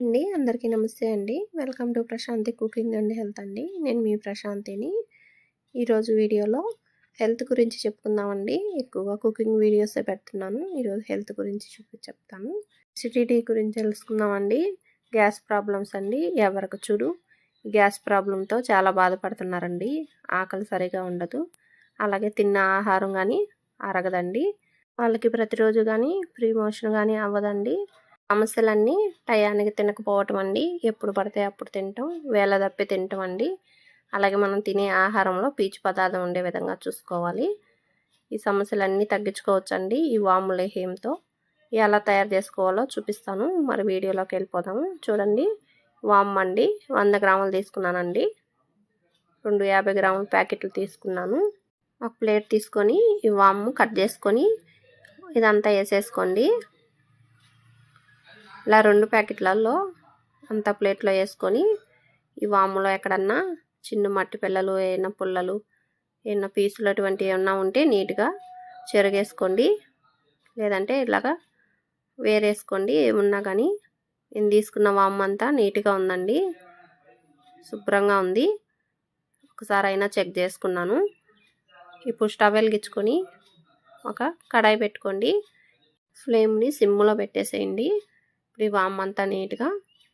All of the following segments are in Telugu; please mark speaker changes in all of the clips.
Speaker 1: అండి అందరికీ నమస్తే అండి. Welcome to Prashanti cooking and health అండి. నేను మీ ప్రశాంతిని. ఈరోజు వీడియోలో హెల్త్ గురించి చెప్పుకుందామండి. ఎక్కువగా కుకింగ్ వీడియోసే పెడుతున్నాను. ఈరోజు హెల్త్ గురించి చూపి చెప్తాను. సిటీటీ గురించి తెలుసుకుందామండి. గ్యాస్ ప్రాబ్లమ్స్ అండి. ఎవరికి చూడు గ్యాస్ ప్రాబ్లంతో చాలా బాధపడుతున్నారండి. ఆకలి సరిగా ఉండదు. అలాగే తిన్న ఆహారం కానీ అరగదండి. వాళ్ళకి ప్రతిరోజు కానీ ప్రీ మోషన్ కానీ అవ్వదండి. సమస్యలన్నీ టయానికి తినకపోవటం అండి. ఎప్పుడు పడితే అప్పుడు తింటాం. వేళ తప్పి తింటాం అండి. అలాగే మనం తినే ఆహారంలో పీచు పదార్థం ఉండే విధంగా చూసుకోవాలి. ఈ సమస్యలన్నీ తగ్గించుకోవచ్చండి ఈ వాము లేహ్యంతో ఎలా తయారు చేసుకోవాలో చూపిస్తాను. మరి వీడియోలోకి వెళ్ళిపోదాము చూడండి వామ్ అండి వంద గ్రాములు తీసుకున్నానండి. రెండు యాభై గ్రాముల ప్యాకెట్లు తీసుకున్నాను. ఒక ప్లేట్ తీసుకొని ఈ వాము కట్ చేసుకొని ఇదంతా వేసేసుకోండి. ఇలా రెండు ప్యాకెట్లలో అంత ప్లేట్లో వేసుకొని ఈ వాములో ఎక్కడన్నా చిన్న మట్టి పిల్లలు ఏమైనా పుల్లలు ఏమైనా పీసులు అటువంటివి ఏమన్నా ఉంటే నీట్గా చెరగేసుకోండి. లేదంటే ఇలాగా వేరేసుకోండి. ఏమున్నా కానీ నేను తీసుకున్న వామ్ అంతా నీట్గా ఉందండి. శుభ్రంగా ఉంది. ఒకసారి అయినా చెక్ చేసుకున్నాను. ఇప్పుడు స్టవ్ వెలిగించుకొని ఒక కడాయి పెట్టుకోండి. ఫ్లేమ్ని సిమ్లో పెట్టేసేయండి. ఇప్పుడు ఈ వామ్ అంతా నీట్గా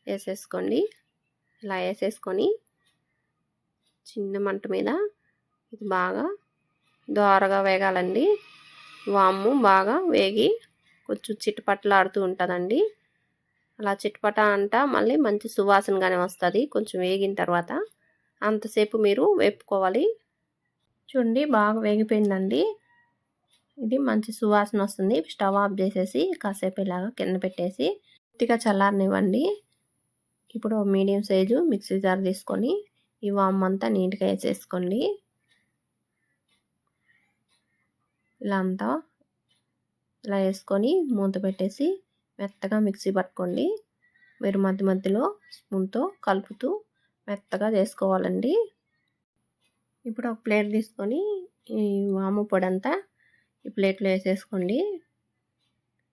Speaker 1: వేసేసుకోండి. ఇలా వేసేసుకొని చిన్న మంట మీద. ఇది బాగా దోరగా వేగాలండి. వాము బాగా వేగి కొంచెం చిట్టుపట్లాడుతూ ఉంటుందండి. అలా చిట్టుపట అంట మళ్ళీ మంచి సువాసనగానే వస్తుంది. కొంచెం వేగిన తర్వాత అంతసేపు మీరు వేపుకోవాలి. చూడండి బాగా వేగిపోయిందండి. ఇది మంచి సువాసన వస్తుంది. స్టవ్ ఆఫ్ చేసేసి కాసేపు ఇలాగా కింద పెట్టేసి పూర్తిగా చల్లారనివ్వండి. ఇప్పుడు మీడియం సైజు మిక్సీ జార్ తీసుకొని ఈ వామ్ అంతా నీట్గా వేసేసుకోండి. ఇలా అంతా ఇలా వేసుకొని మూత పెట్టేసి మెత్తగా మిక్సీ పట్టుకోండి. మీరు మధ్య మధ్యలో స్పూన్తో కలుపుతూ మెత్తగా చేసుకోవాలండి. ఇప్పుడు ఒక ప్లేట్ తీసుకొని ఈ వాము పొడి అంతా ఈ ప్లేట్లో వేసేసుకోండి.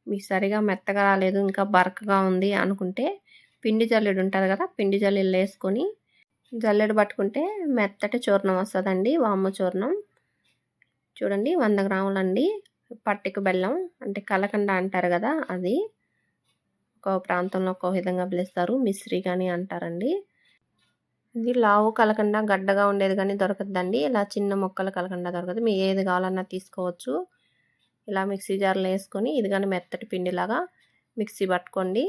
Speaker 1: మీకు సరిగా మెత్తగా రాలేదు ఇంకా బరకగా ఉంది అనుకుంటే పిండి జల్లుడు ఉంటుంది కదా పిండి జల్లెడు వేసుకొని జల్లెడు పట్టుకుంటే మెత్తటి చూర్ణం వస్తుందండి వాము చూర్ణం. చూడండి వంద గ్రాములండి పట్టిక బెల్లం అంటే కలకండ అంటారు కదా అది. ఒక ప్రాంతంలో ఒక విధంగా పిలుస్తారు మిశ్రీ కానీ అంటారండి. ఇది లావు కలకండ గడ్డగా ఉండేది కానీ దొరకద్దండి. ఇలా చిన్న మొక్కల కలకండ దొరకదు. మీ ఏది కావాలన్నా తీసుకోవచ్చు. ఇలా మిక్సీ జార్లో వేసుకొని ఇది కానీ మెత్తటి పిండిలాగా మిక్సీ పట్టుకోండి.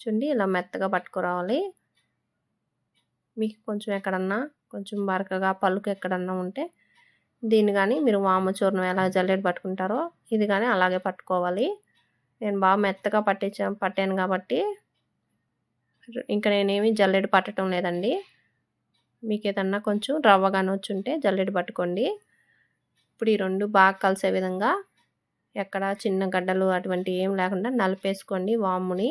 Speaker 1: చూడండి ఇలా మెత్తగా పట్టుకురావాలి. మీకు కొంచెం ఎక్కడన్నా కొంచెం బరకగా పలుకు ఎక్కడన్నా ఉంటే దీన్ని కానీ మీరు వాము చూర్ణం ఎలా జల్లెడ పట్టుకుంటారో ఇది కానీ అలాగే పట్టుకోవాలి. నేను బాగా మెత్తగా పట్టించా పట్టాను కాబట్టి ఇంకా నేనేమి జల్లెడ పట్టడం లేదండి. మీకు ఏదన్నా కొంచెం రవ్వగానే వచ్చి ఉంటే జల్లెడ పట్టుకోండి. ఇప్పుడు ఈ రెండు బాగా కలిసే విధంగా ఎక్కడ చిన్న గడ్డలు అటువంటి ఏం లేకుండా నలిపేసుకోండి వాముని.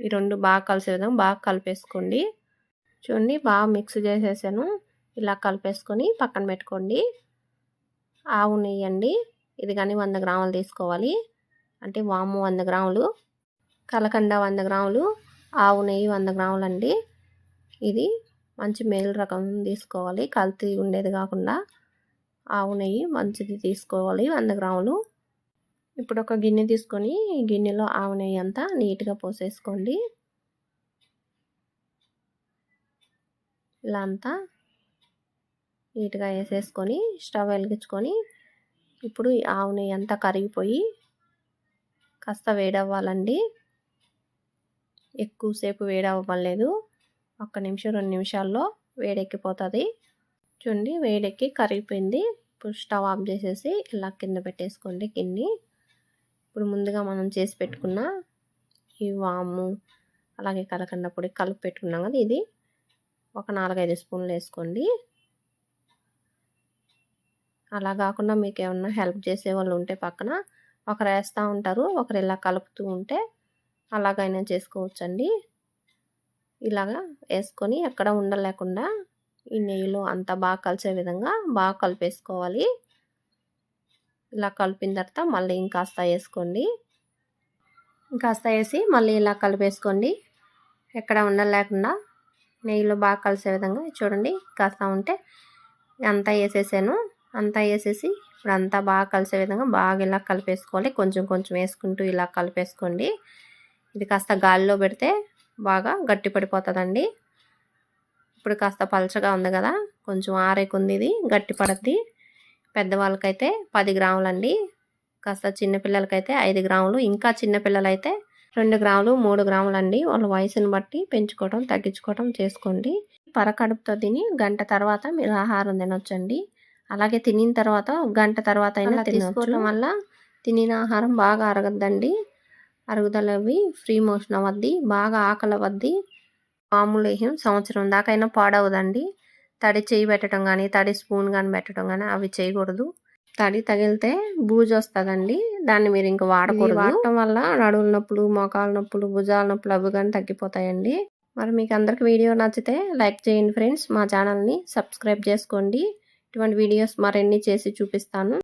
Speaker 1: ఈ రెండు బాగా కలిసే విధంగా బాగా కలిపేసుకోండి. చూడండి బాగా మిక్స్ చేసేసాను. ఇలా కలిపేసుకొని పక్కన పెట్టుకోండి. ఆవు నెయ్యి అండి ఇది కానీ వంద గ్రాములు తీసుకోవాలి. అంటే వాము వంద గ్రాములు కలకండ వంద గ్రాములు ఆవు నెయ్యి వంద గ్రాములు అండి ఇది మంచి మేలు రకం తీసుకోవాలి. కల్తీ ఉండేది కాకుండా ఆవు నెయ్యి మంచిది తీసుకోవాలి. వంద గ్రాములు. ఇప్పుడు ఒక గిన్నె తీసుకొని గిన్నెలో ఆవు నెయ్యి అంతా నీట్గా పోసేసుకోండి. ఇలా అంతా నీట్గా వేసేసుకొని స్టవ్ వెలిగించుకొని ఇప్పుడు ఈ ఆవు నెయ్యి అంతా కరిగిపోయి కాస్త వేడవ్వాలండి. ఎక్కువసేపు వేడవ్వలేదు. ఒక్క నిమిషం రెండు నిమిషాల్లో వేడెక్కిపోతుంది. చూడండి వేడెక్కి కరిగిపోయింది. ఇప్పుడు స్టవ్ ఆఫ్ చేసేసి ఇలా కింద పెట్టేసుకోండి గిన్నె. ఇప్పుడు ముందుగా మనం చేసి పెట్టుకున్న ఈ వాము అలాగే కలకండ పొడి కలిపి పెట్టుకున్నాం కదా ఇది. ఒక నాలుగైదు స్పూన్లు వేసుకోండి. అలా కాకుండా మీకు ఏమన్నా హెల్ప్ చేసే వాళ్ళు ఉంటే పక్కన ఒకరు వేస్తూ ఉంటారు ఒకరు ఇలా కలుపుతూ ఉంటే అలాగైనా చేసుకోవచ్చండి. ఇలాగా వేసుకొని ఎక్కడ ఉండలేకుండా ఈ నెయ్యిలో అంతా బాగా కలిసే విధంగా బాగా కలిపేసుకోవాలి. ఇలా కలిపిన తర్వాత మళ్ళీ ఇంకాస్త వేసుకోండి. ఇంకాస్త వేసి మళ్ళీ ఇలా కలిపేసుకోండి. ఎక్కడ ఉండలేకుండా నెయ్యిలో బాగా కలిసే విధంగా చూడండి. కాస్త ఉంటే అంతా వేసేసాను. అంతా వేసేసి ఇప్పుడు అంతా బాగా కలిసే విధంగా బాగా ఇలా కలిపేసుకోవాలి. కొంచెం కొంచెం వేసుకుంటూ ఇలా కలిపేసుకోండి. ఇది కాస్త గాలిలో పెడితే బాగా గట్టి పడిపోతుందండి. ఇప్పుడు కాస్త పలచగా ఉంది కదా కొంచెం ఆరేకుంది ఇది గట్టి పడద్ది. పెద్దవాళ్ళకైతే పది గ్రాములండి. కాస్త చిన్నపిల్లలకైతే ఐదు గ్రాములు ఇంకా చిన్నపిల్లలైతే రెండు గ్రాములు మూడు గ్రాములు అండి వాళ్ళ వయసుని బట్టి పెంచుకోవడం తగ్గించుకోవడం చేసుకోండి. పరకడుపుతో తిని గంట తర్వాత మీరు ఆహారం తినొచ్చండి. అలాగే తినిన తర్వాత గంట తర్వాత అయినా తీసుకోవడం వల్ల తినిన ఆహారం బాగా అరగద్దండి. అరుగుదల అవి ఫ్రీ మోషన్ అవ్వద్ది బాగా ఆకలి అవ్వద్ది. మామూలు సంవత్సరం దాకైనా పాడవదండి. తడి చేయి పెట్టడం కానీ తడి స్పూన్ కానీ పెట్టడం కానీ అవి చేయకూడదు. తడి తగిలితే బూజు వస్తుందండి. దాన్ని మీరు ఇంకా వాడకూడదు. వాడటం వల్ల నడువుల నొప్పులు మోకాల నొప్పులు భుజాల నొప్పులు అవి కానీ తగ్గిపోతాయండి. మరి మీకు అందరికి వీడియో నచ్చితే లైక్ చేయండి ఫ్రెండ్స్. మా ఛానల్ని సబ్స్క్రైబ్ చేసుకోండి. ఇటువంటి వీడియోస్ మరిన్ని చేసి చూపిస్తాను.